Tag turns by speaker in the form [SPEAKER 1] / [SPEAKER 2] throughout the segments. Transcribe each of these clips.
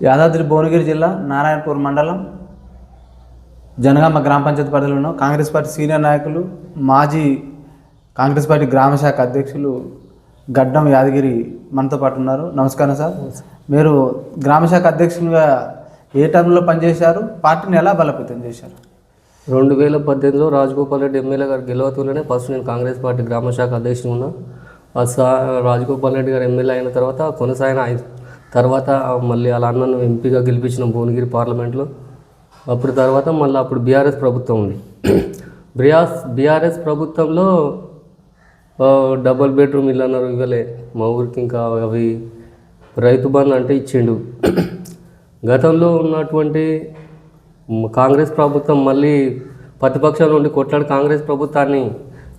[SPEAKER 1] యాదాద్రి భువనగిరి జిల్లా నారాయణపూర్ మండలం జనగామ గ్రామ పంచాయతీ పరిధిలో ఉన్న కాంగ్రెస్ పార్టీ సీనియర్ నాయకులు మాజీ కాంగ్రెస్ పార్టీ గ్రామ శాఖ అధ్యక్షులు గడ్డం యాదగిరి మనతో పాటు ఉన్నారు. నమస్కారం సార్. మీరు గ్రామ శాఖ అధ్యక్షులుగా ఏ టర్మ్లో పనిచేశారు? పార్టీని ఎలా బలోపేతం చేశారు?
[SPEAKER 2] రెండు వేల పద్దెనిమిదిలో రాజగోపాల్ రెడ్డి ఎమ్మెల్యే గారు గెలవతూనే ఫస్ట్ నేను కాంగ్రెస్ పార్టీ గ్రామ శాఖ అధ్యక్షుడు ఉన్నా. రాజగోపాల్ రెడ్డి గారు ఎమ్మెల్యే అయిన తర్వాత కొనసాగిన తర్వాత మళ్ళీ అలా అన్నను ఎంపీగా గెలిపించిన భువనగిరి పార్లమెంట్లో. అప్పుడు తర్వాత మళ్ళీ అప్పుడు బీఆర్ఎస్ ప్రభుత్వం ఉంది. బీఆర్ఎస్ బీఆర్ఎస్ ప్రభుత్వంలో డబుల్ బెడ్రూమ్ ఇల్లు అన్నారు ఇవ్వలే. మా ఊరికి ఇంకా అవి రైతు బంధు అంటే ఇచ్చిండు. గతంలో ఉన్నటువంటి కాంగ్రెస్ ప్రభుత్వం మళ్ళీ ప్రతిపక్షాల నుండి కొట్లాడి కాంగ్రెస్ ప్రభుత్వాన్ని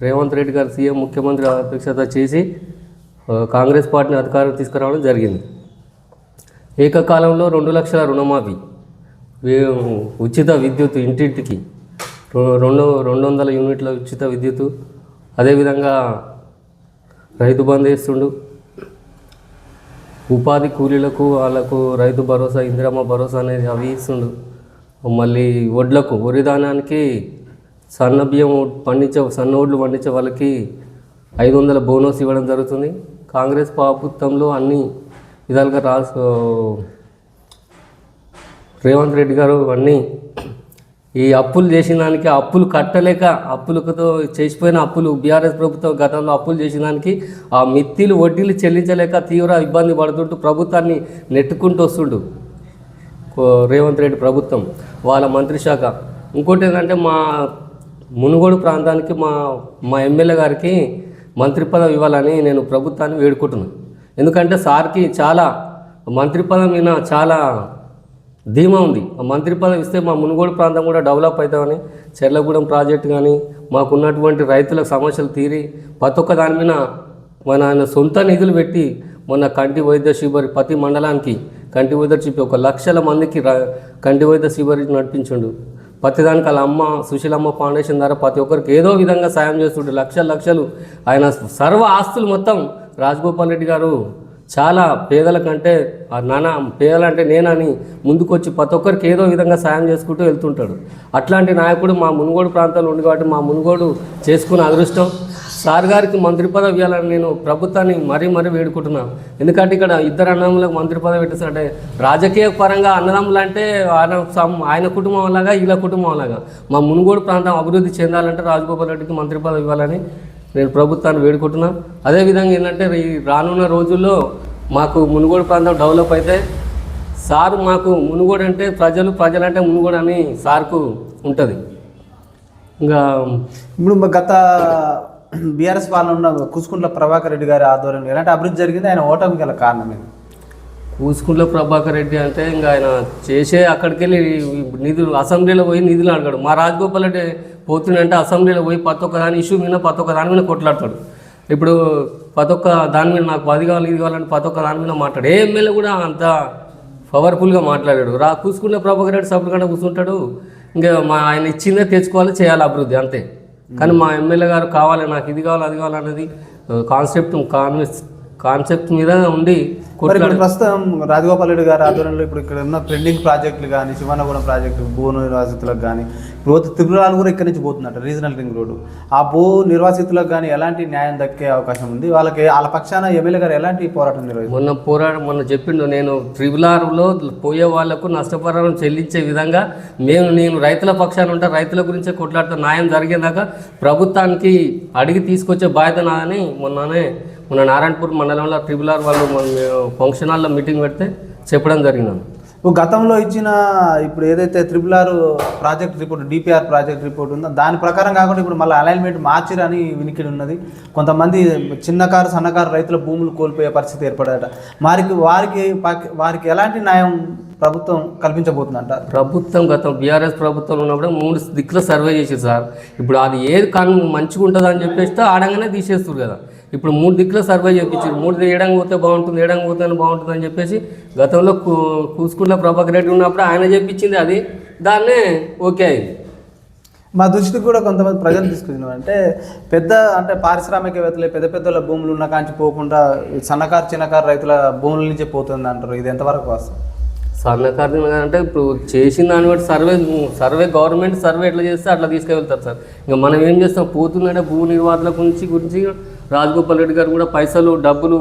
[SPEAKER 2] రేవంత్ రెడ్డి గారు సీఎం ముఖ్యమంత్రి అధ్యక్షత చేసి కాంగ్రెస్ పార్టీని అధికారం తీసుకురావడం జరిగింది. ఏకకాలంలో రెండు లక్షల రుణమాఫీ. వే- ఉచిత విద్యుత్ ఇంటింటికి. రెండు రెండు వందల యూనిట్ల ఉచిత విద్యుత్. అదేవిధంగా రైతు బంద్ వేస్తుండు. ఉపాధి కూలీలకు వాళ్ళకు రైతు భరోసా ఇందిరమ్మ భరోసా అనేది అవి ఇస్తుండు. మళ్ళీ వడ్లకు వరి ధాన్యానికి సన్న బియ్యం పండించే సన్న వడ్లు పండించే వాళ్ళకి ఐదు వందల బోనస్ ఇవ్వడం జరుగుతుంది. కాంగ్రెస్ ప్రభుత్వంలో అన్ని విధాలుగా రాసు రేవంత్ రెడ్డి గారు అన్నీ ఈ అప్పులు చేసిన దానికి అప్పులు కట్టలేక అప్పులతో చేసిపోయిన అప్పులు బీఆర్ఎస్ ప్రభుత్వం గతంలో అప్పులు చేసిన దానికి ఆ మిత్తిలు వడ్డీలు చెల్లించలేక తీవ్ర ఇబ్బంది పడుతుంటూ ప్రభుత్వాన్ని నెట్టుకుంటూ వస్తుండు. రేవంత్ రెడ్డి ప్రభుత్వం వాళ్ళ మంత్రి శాఖ. ఇంకోటి ఏంటంటే మా మునుగోడు ప్రాంతానికి మా మా ఎమ్మెల్యే గారికి మంత్రి పదవి ఇవ్వాలని నేను ప్రభుత్వాన్ని వేడుకుంటున్నాను ఎందుకంటే సార్కి చాలా మంత్రి పదం మీద చాలా ధీమా ఉంది. ఆ మంత్రి పదం ఇస్తే మా మునుగోడు ప్రాంతం కూడా డెవలప్ అవుతామని చెర్లగూడెం ప్రాజెక్టు కానీ మాకున్నటువంటి రైతుల సమస్యలు తీరి ప్రతి ఒక్క దాని మీద మన ఆయన సొంత నిధులు పెట్టి మొన్న కంటి వైద్య శిబిరి ప్రతి మండలానికి కంటి వైద్య చెప్పి ఒక లక్షల మందికి కంటి వైద్య శిబిరి నడిపించుండు. ప్రతి దానికి వాళ్ళ అమ్మ సుశీలమ్మ ఫౌండేషన్ ద్వారా ప్రతి ఒక్కరికి ఏదో విధంగా సాయం చేస్తుండే. లక్షలు లక్షలు. ఆయన సర్వ ఆస్తులు మొత్తం రాజగోపాల్ రెడ్డి గారు చాలా పేదల కంటే ఆ నాన్న పేదలంటే నేనని ముందుకొచ్చి ప్రతి ఒక్కరికి ఏదో విధంగా సాయం చేసుకుంటూ వెళ్తుంటాడు. అట్లాంటి నాయకుడు మా మునుగోడు ప్రాంతంలో ఉంది కాబట్టి మా మునుగోడు చేసుకున్న అదృష్టం. సార్ గారికి మంత్రి పదవి ఇవ్వాలని నేను ప్రభుత్వాన్ని మరీ మరీ వేడుకుంటున్నాను ఎందుకంటే ఇక్కడ ఇద్దరు అన్నదమ్ములకు మంత్రి పదవి పెట్టేసారంటే రాజకీయ పరంగా అన్నదమ్ములు అంటే ఆయన ఆయన కుటుంబం లాగా వీళ్ళ కుటుంబం లాగా మా మునుగోడు ప్రాంతం అభివృద్ధి చెందాలంటే రాజగోపాల్ రెడ్డికి మంత్రి పదవి ఇవ్వాలని నేను ప్రభుత్వాన్ని వేడుకుంటున్నా. అదేవిధంగా ఏంటంటే ఈ రానున్న రోజుల్లో మాకు మునుగోడు ప్రాంతం డెవలప్ అయితే సారు మాకు మునుగోడు అంటే ప్రజలు ప్రజలంటే మునుగోడు అని సార్కు ఉంటుంది. ఇంకా
[SPEAKER 1] ఇప్పుడు మ- గత బీఆర్ఎస్ పాలన ఉన్న కుసుకుంట్ల ప్రభాకర్ రెడ్డి గారి ఆధ్వర్యంలో ఎలాంటి అభివృద్ధి జరిగింది? ఆయన ఓటమి గల కారణం ఇది
[SPEAKER 2] కూసుకుంట్ల ప్రభాకర్ రెడ్డి అంటే ఇంకా ఆయన చేసే అక్కడికి వెళ్ళి నిధులు అసెంబ్లీలో పోయి నిధులు అడగాడు. మా రాజగోపాల్ రెడ్డి పోతుండంటే అసెంబ్లీలో పోయి ప్రతి ఒక్క దాని ఇష్యూ మీద ప్రతి ఒక్క దాని మీద కొట్లాడతాడు. ఇప్పుడు ప్రతి ఒక్క దాని మీద నాకు అది కావాలి ఇది కావాలని ప్రతి ఒక్క దాని మీద మాట్లాడు. ఏ ఎమ్మెల్యే కూడా అంత పవర్ఫుల్గా మాట్లాడాడు. రా కూసుకున్న ప్రభాకర్ రెడ్డి సభ్యులు కంటే కూర్చుంటాడు ఇంకా మా ఆయన ఇచ్చిందే తెచ్చుకోవాలి చేయాలి అభివృద్ధి అంతే. కానీ మా ఎమ్మెల్యే గారు కావాలి నాకు ఇది కావాలి అది కావాలి అనేది కాన్సెప్ట్ కాన్వెస్ కాన్సెప్ట్ మీద ఉండి
[SPEAKER 1] ప్రస్తుతం రాజగోపాల్ రెడ్డి గారి ఆధ్వర్యంలో ఇప్పుడు ఇక్కడ ఉన్న ట్రెండింగ్ ప్రాజెక్టులు కానీ శివనగూడెం ప్రాజెక్టు భూ నిర్వాసితులకు కానీ ఇప్పుడు తిరుమలాలు కూడా ఇక్కడి నుంచి పోతున్నట్టు రీజనల్ రింగ్ రోడ్డు. ఆ భూ నిర్వాసితులకు కానీ ఎలాంటి న్యాయం దక్కే అవకాశం ఉంది? వాళ్ళకి వాళ్ళ పక్షాన ఎమ్మెల్యే గారు ఎలాంటి పోరాటం నిర్వహిస్తారు?
[SPEAKER 2] మొన్న పోరాటం మొన్న చెప్పిండు నేను ట్రిబులార్లో పోయే వాళ్ళకు నష్టపరిహారం చెల్లించే విధంగా మేము నేను రైతుల పక్షాన ఉంటా రైతుల గురించే కొట్లాడుతూ న్యాయం జరిగేదాకా ప్రభుత్వానికి అడిగి తీసుకొచ్చే బాధ్యత నాదని మొన్ననే మొన్న నారాయణపూర్ మండలంలో ట్రిబులార్ వాళ్ళు ఫంక్షన్ హాల్లో మీటింగ్ పెడితే చెప్పడం జరిగింది
[SPEAKER 1] గతంలో ఇచ్చిన ఇప్పుడు ఏదైతే triple R project report DPR project report ఉందో దాని ప్రకారం కాకుండా ఇప్పుడు మళ్ళీ అలైన్మెంట్ మార్చిరని వినికిడి ఉన్నది. కొంతమంది చిన్నకారు సన్నకారు రైతుల భూములు కోల్పోయే పరిస్థితి ఏర్పడట. వారికి వారికి వారికి ఎలాంటి న్యాయం ప్రభుత్వం కల్పించబోతుందంట?
[SPEAKER 2] ప్రభుత్వం గతం బీఆర్ఎస్ ప్రభుత్వం ఉన్నప్పుడు మూడు దిక్కుల సర్వే చేసేది సార్. ఇప్పుడు అది ఏది కన్ మంచిగా ఉంటుందని చెప్పేస్తే ఆడంగానే తీసేస్తారు కదా. ఇప్పుడు మూడు దిక్కుల సర్వే చేయించారు మూడు ఏడంగా పోతే బాగుంటుంది ఏడంగా పోతే బాగుంటుంది అని చెప్పేసి గతంలో కూసుకున్న ప్రభాకర్ రెడ్డి ఉన్నప్పుడు ఆయన చెప్పించింది అది. దాన్నే ఓకే అయింది.
[SPEAKER 1] మా దృష్టికి కూడా కొంతమంది ప్రజలు తీసుకొచ్చినాం అంటే పెద్ద అంటే పారిశ్రామికవేత్తలు పెద్ద పెద్దల భూములు ఉన్న కాంచి పోకుండా సన్నకారు చిన్నకారు రైతుల భూముల నుంచే పోతుంది అంటారు. ఇది ఎంతవరకు వాస్తవం?
[SPEAKER 2] సన్నకారు అంటే ఇప్పుడు చేసిన దాన్ని బట్టి సర్వే సర్వే గవర్నమెంట్ సర్వే ఎట్లా చేస్తే అట్లా తీసుకెళ్తారు సార్. ఇంకా మనం ఏం చేస్తాం? పోతుందంటే భూ నిర్వాహకుల గురించి గురించి రాజగోపాల్ రెడ్డి గారు కూడా పైసలు డబ్బులు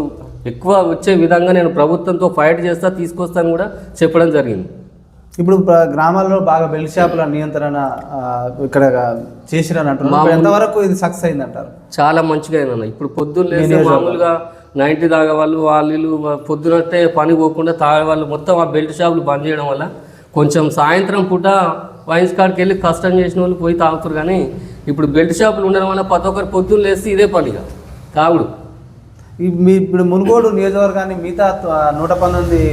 [SPEAKER 2] ఎక్కువ వచ్చే విధంగా నేను ప్రభుత్వంతో ఫైట్ చేస్తా తీసుకొస్తాను కూడా చెప్పడం జరిగింది.
[SPEAKER 1] ఇప్పుడు గ్రామాల్లో బాగా బెల్ట్ షాపుల నియంత్రణ ఇక్కడ ఇప్పుడు ఎంతవరకు ఇది సక్సెస్ అయింది అంటారు
[SPEAKER 2] చాలా మంచిగా అయిందన్న. ఇప్పుడు పొద్దున్న మామూలుగా నైన్టీ వాళ్ళు వాళ్ళు వీళ్ళు పొద్దునట్టే పని పోకుండా తాగే వాళ్ళు మొత్తం ఆ బెల్ట్ షాపులు బంద్ చేయడం వల్ల కొంచెం సాయంత్రం పూట వైన్స్ కాడికి వెళ్ళి కష్టం చేసిన వాళ్ళు పోయి తాగుతారు కానీ ఇప్పుడు బెల్ట్ షాపులు ఉండడం వల్ల ప్రతి ఒక్కరు పొద్దున్న లేస్తే ఇదే పనిగా. తాగుడు.
[SPEAKER 1] మీ ఇప్పుడు మునుగోడు నియోజకవర్గాన్ని మిగతా నూట పంతొమ్మిది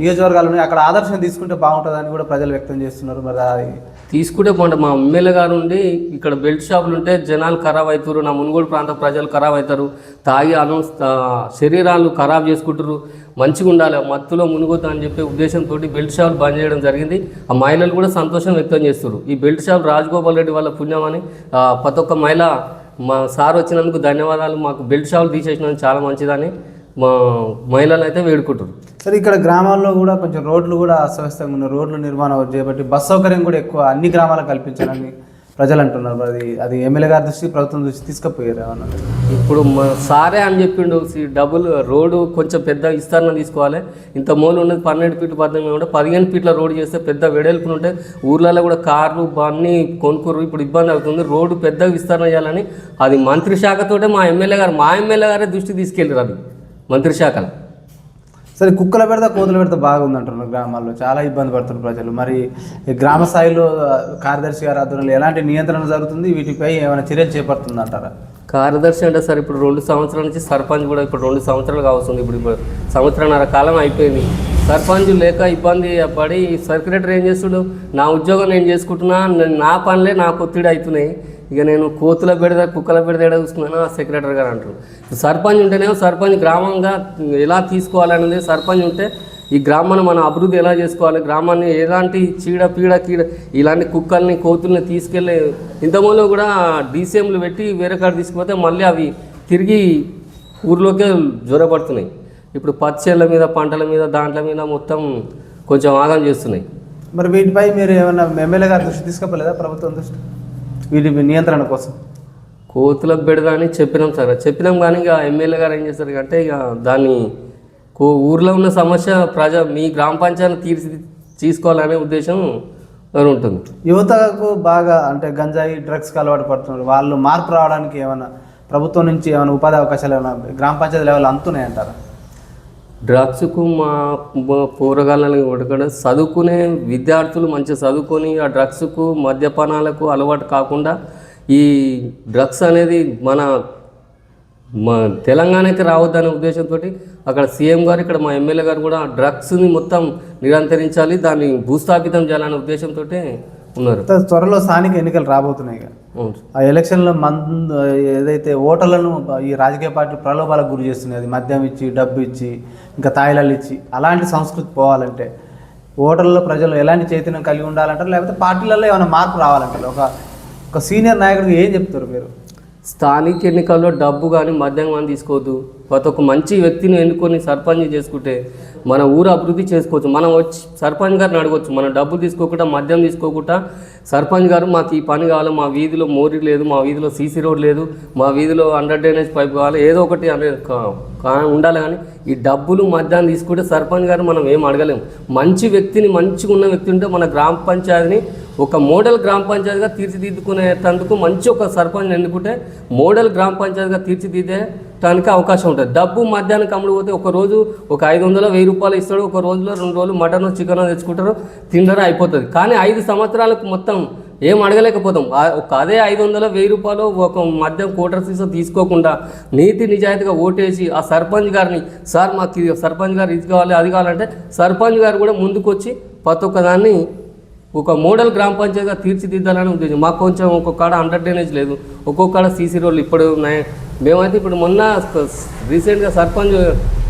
[SPEAKER 1] నియోజకవర్గాలు ఉన్నాయి. అక్కడ ఆదర్శం తీసుకుంటే బాగుంటుందని కూడా ప్రజలు వ్యక్తం చేస్తున్నారు. మరి అది
[SPEAKER 2] తీసుకుంటే బాగుంటుంది మా ఎమ్మెల్యే గారు ఉండి ఇక్కడ బెల్ట్ షాపులు ఉంటే జనాలు ఖరాబ్ అవుతారు నా మునుగోడు ప్రాంత ప్రజలు ఖరాబ్ అవుతారు. తాగి అను శరీరాలు ఖరాబ్ చేసుకుంటారు మంచిగా ఉండాలి. మత్తులో మునుగొద్దు అని చెప్పే ఉద్దేశంతో బెల్ట్ షాపులు బంద్ చేయడం జరిగింది. ఆ మహిళలు కూడా సంతోషం వ్యక్తం చేస్తారు ఈ బెల్ట్ షాప్ రాజగోపాల్ రెడ్డి వాళ్ళ పుణ్యమని ప్రతి ఒక్క మహిళ మా సార్ వచ్చినందుకు ధన్యవాదాలు. మాకు బెల్ట్ షాపులు తీసేసినందుకు చాలా మంచిదని మా మహిళలు అయితే వేడుకుంటారు
[SPEAKER 1] సరే ఇక్కడ గ్రామాల్లో కూడా కొంచెం రోడ్లు కూడా అస్తవ్యస్తంగా ఉన్నాయి. రోడ్లు నిర్మాణం చేపట్టి బస్ సౌకర్యం కూడా ఎక్కువ అన్ని గ్రామాలకు కల్పించాలని ప్రజలు అంటున్నారు అది అది ఎమ్మెల్యే గారి దృష్టి ప్రభుత్వం దృష్టి తీసుకుపోయారు ఏమన్నా?
[SPEAKER 2] ఇప్పుడు మా సారే అని చెప్పిండు సి- డబుల్ రోడ్డు కొంచెం పెద్ద విస్తరణ తీసుకోవాలి. ఇంత మూలు ఉన్నది పన్నెండు ఫీట్లు పద్దెనిమిది ఉంటే పదిహేను ఫీట్ల రోడ్డు చేస్తే పెద్ద వెడల్పులు ఉంటాయి ఊర్లలో కూడా కార్లు అన్నీ కొనుక్కోరు ఇప్పుడు ఇబ్బంది అవుతుంది. రోడ్డు పెద్ద విస్తరణ చేయాలని అది మంత్రి శాఖతోటే మా ఎమ్మెల్యే గారు మా ఎమ్మెల్యే గారే దృష్టి తీసుకెళ్ళారు అది మంత్రి శాఖలో.
[SPEAKER 1] సరే కుక్కల పెడతా కోతుల పెడత బాగుంది అంటున్నారు గ్రామాల్లో. చాలా ఇబ్బంది పడుతున్నారు ప్రజలు. మరి గ్రామ స్థాయిలో కార్యదర్శి గారి ఆధ్వర్యంలో ఎలాంటి నియంత్రణ జరుగుతుంది? వీటిపై ఏమైనా చర్యలు చేపడుతుంది అంటారా
[SPEAKER 2] కార్యదర్శి అంటే సార్ ఇప్పుడు రెండు సంవత్సరాల నుంచి సర్పంచ్ కూడా ఇప్పుడు రెండు సంవత్సరాలు కావస్తుంది. ఇప్పుడు ఇప్పుడు సంవత్సరాన్నర కాలం అయిపోయింది. సర్పంచ్ లేక ఇబ్బంది పడి సెక్రటరీ ఏం చేస్తుడు? నా ఉద్యోగం నేను చేసుకుంటున్నా నా పనులే నాకు ఒత్తిడి అవుతున్నాయి. ఇక నేను కోతుల పెడదా కుక్కల పెడదా ఎడ చూసుకున్నాను? ఆ సెక్రటరీ గారు అంటారు. సర్పంచ్ ఉంటేనేమో సర్పంచ్ గ్రామంగా ఎలా తీసుకోవాలనేది సర్పంచ్ ఉంటే ఈ గ్రామాన్ని మనం అభివృద్ధి ఎలా చేసుకోవాలి? గ్రామాన్ని ఎలాంటి చీడ పీడ కీడ ఇలాంటి కుక్కల్ని కోతుల్ని తీసుకెళ్ళి ఇంతమంది కూడా డీసీఎంలు పెట్టి వేరే కాడ తీసుకుపోతే మళ్ళీ అవి తిరిగి ఊర్లోకే జ్వరపడుతున్నాయి ఇప్పుడు పచ్చేళ్ళ మీద పంటల మీద దాంట్ల మీద మొత్తం కొంచెం ఆగం చేస్తున్నాయి.
[SPEAKER 1] మరి వీటిపై మీరు ఏమైనా ఎమ్మెల్యే గారి దృష్టి తీసుకుపోలేదా ప్రభుత్వం దృష్టి? వీటి నియంత్రణ కోసం.
[SPEAKER 2] కోతులకు పెడదా అని చెప్పినాం సార్. చెప్పినాం కానీ ఇక ఎమ్మెల్యే గారు ఏం చేస్తారు అంటే ఇక దాన్ని కో ఊర్లో ఉన్న సమస్య ప్రజా మీ గ్రామ పంచాయతీ తీర్చి తీసుకోవాలనే ఉద్దేశం ఉంటుంది.
[SPEAKER 1] యువతకు బాగా అంటే గంజాయి డ్రగ్స్కి అలవాటు పడుతున్నారు. వాళ్ళు మార్పు రావడానికి ఏమైనా ప్రభుత్వం నుంచి ఏమైనా ఉపాధి అవకాశాలు ఏమైనా గ్రామ పంచాయతీ లెవెల్ అందుతున్నాయి అంటారా
[SPEAKER 2] డ్రగ్స్కు మా మా పోరగాళ్ళని చదువుకునే విద్యార్థులు మంచిగా చదువుకొని ఆ డ్రగ్స్కు మద్యపానాలకు అలవాటు కాకుండా ఈ డ్రగ్స్ అనేది మన మా తెలంగాణకి రావద్దనే ఉద్దేశంతో అక్కడ సీఎం గారు ఇక్కడ మా ఎమ్మెల్యే గారు కూడా డ్రగ్స్ని మొత్తం నిరంతరించాలి దాన్ని భూస్థాపితం చేయాలనే ఉద్దేశంతో ఉన్నారు.
[SPEAKER 1] త్వరలో స్థానిక ఎన్నికలు రాబోతున్నాయి ఆ ఎలక్షన్లో మందు ఏదైతే ఓటర్లను ఈ రాజకీయ పార్టీ ప్రలోభాలకు గురి చేస్తున్నాయి. అది మద్యం ఇచ్చి డబ్బు ఇచ్చి ఇంకా తాయిలాలు ఇచ్చి అలాంటి సంస్కృతి పోవాలంటే ఓటర్లలో ప్రజలు ఎలాంటి చైతన్యం కలిగి ఉండాలంటారు? లేకపోతే పార్టీలలో ఏమైనా మార్పు రావాలంటారు? ఒక ఒక సీనియర్ నాయకుడికి ఏం చెప్తారు మీరు?
[SPEAKER 2] స్థానిక ఎన్నికల్లో డబ్బు కానీ మద్యం కానీ తీసుకోవద్దు. ప్రతి ఒక్క మంచి వ్యక్తిని ఎన్నుకొని సర్పంచ్ చేసుకుంటే మన ఊరు అభివృద్ధి చేసుకోవచ్చు. మనం వచ్చి సర్పంచ్ గారిని అడగవచ్చు మనం డబ్బు తీసుకోకుండా మద్యం తీసుకోకుండా సర్పంచ్ గారు మాకు ఈ పని కావాలి మా వీధిలో మోరీ లేదు మా వీధిలో సీసీ రోడ్ లేదు మా వీధిలో అండర్ డ్రైనేజ్ పైప్ కావాలి ఏదో ఒకటి అనే ఉండాలి కానీ ఈ డబ్బులు మద్యాన్ని తీసుకుంటే సర్పంచ్ గారు మనం ఏం అడగలేము. మంచి వ్యక్తిని మంచిగా ఉన్న వ్యక్తి ఉంటే మన గ్రామ పంచాయతీని ఒక మోడల్ గ్రామ పంచాయతీగా తీర్చిదిద్దుకునేటందుకు మంచి ఒక సర్పంచ్ ఎన్నుకుంటే మోడల్ గ్రామ పంచాయతీగా దానికి అవకాశం ఉంటుంది. డబ్బు మధ్యాహ్నం కమ్ముడు పోతే ఒక రోజు ఒక ఐదు వందల వెయ్యి రూపాయలు ఇస్తాడు. ఒక రోజులో రెండు రోజులు మటన్ చికెన్ తెచ్చుకుంటారు. తింటారు అయిపోతుంది. కానీ ఐదు సంవత్సరాలకు మొత్తం ఏం అడగలేకపోతాం. ఒక అదే ఐదు వందల వెయ్యి రూపాయలు ఒక మద్యం కోటర్ సీసా తీసుకోకుండా నీతి నిజాయితీగా ఓటేసి ఆ సర్పంచ్ గారిని సార్ మాకు సర్పంచ్ గారు ఇది కావాలి అది కావాలంటే సర్పంచ్ గారు కూడా ముందుకొచ్చి ప్రతి ఒక్కదాన్ని ఒక మోడల్ గ్రామ పంచాయతీగా తీర్చిదిద్దాలని ఉద్దేశం. మాకు కొంచెం ఒక్కొక్క కాడ అండర్ డ్రైనేజ్ లేదు. ఒక్కొక్క కాడ సీసీ రోడ్లు ఇప్పుడు ఉన్నాయి. మేమైతే ఇప్పుడు మొన్న రీసెంట్గా సర్పంచ్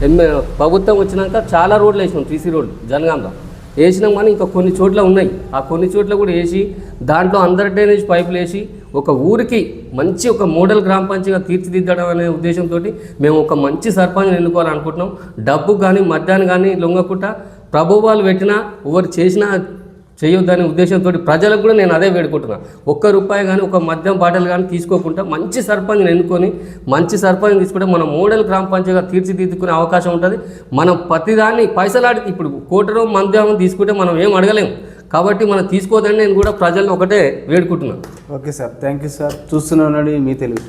[SPEAKER 2] ఎంఏ ప్రభుత్వం వచ్చినాక చాలా రోడ్లు వేసినాం సీసీ రోడ్లు జనగాంలో వేసినాం కానీ ఇంకా కొన్ని చోట్ల ఉన్నాయి. ఆ కొన్ని చోట్ల కూడా వేసి దాంట్లో అండర్ డ్రైనేజ్ పైపులు వేసి ఒక ఊరికి మంచి ఒక మోడల్ గ్రామ పంచాయతీగా తీర్చిదిద్దడం అనే ఉద్దేశంతో మేము ఒక మంచి సర్పంచ్ ఎన్నుకోవాలనుకుంటున్నాం. డబ్బు కానీ మద్యాన్ని కానీ లొంగకుండా ప్రభువాలు పెట్టినా ఎవరు చేసినా చేయొద్దనే ఉద్దేశంతో ప్రజలకు కూడా నేను అదే వేడుకుంటున్నా. ఒక్క రూపాయి కానీ ఒక మద్యం బాటలు కానీ తీసుకోకుండా మంచి సర్పంచ్ని ఎన్నుకొని మంచి సర్పంచ్ తీసుకుంటే మనం మోడల్ గ్రామ పంచాయతీగా తీర్చిదిద్దుకునే అవకాశం ఉంటుంది. మనం ప్రతిదాన్ని పైసలాడి ఇప్పుడు కోటరో మద్యం తీసుకుంటే మనం ఏం అడగలేము కాబట్టి మనం తీసుకోదని నేను కూడా ప్రజలను ఒకటే వేడుకుంటున్నాను
[SPEAKER 1] okay sir. Thank you sir. చూస్తున్నానండి మీ తెలుగు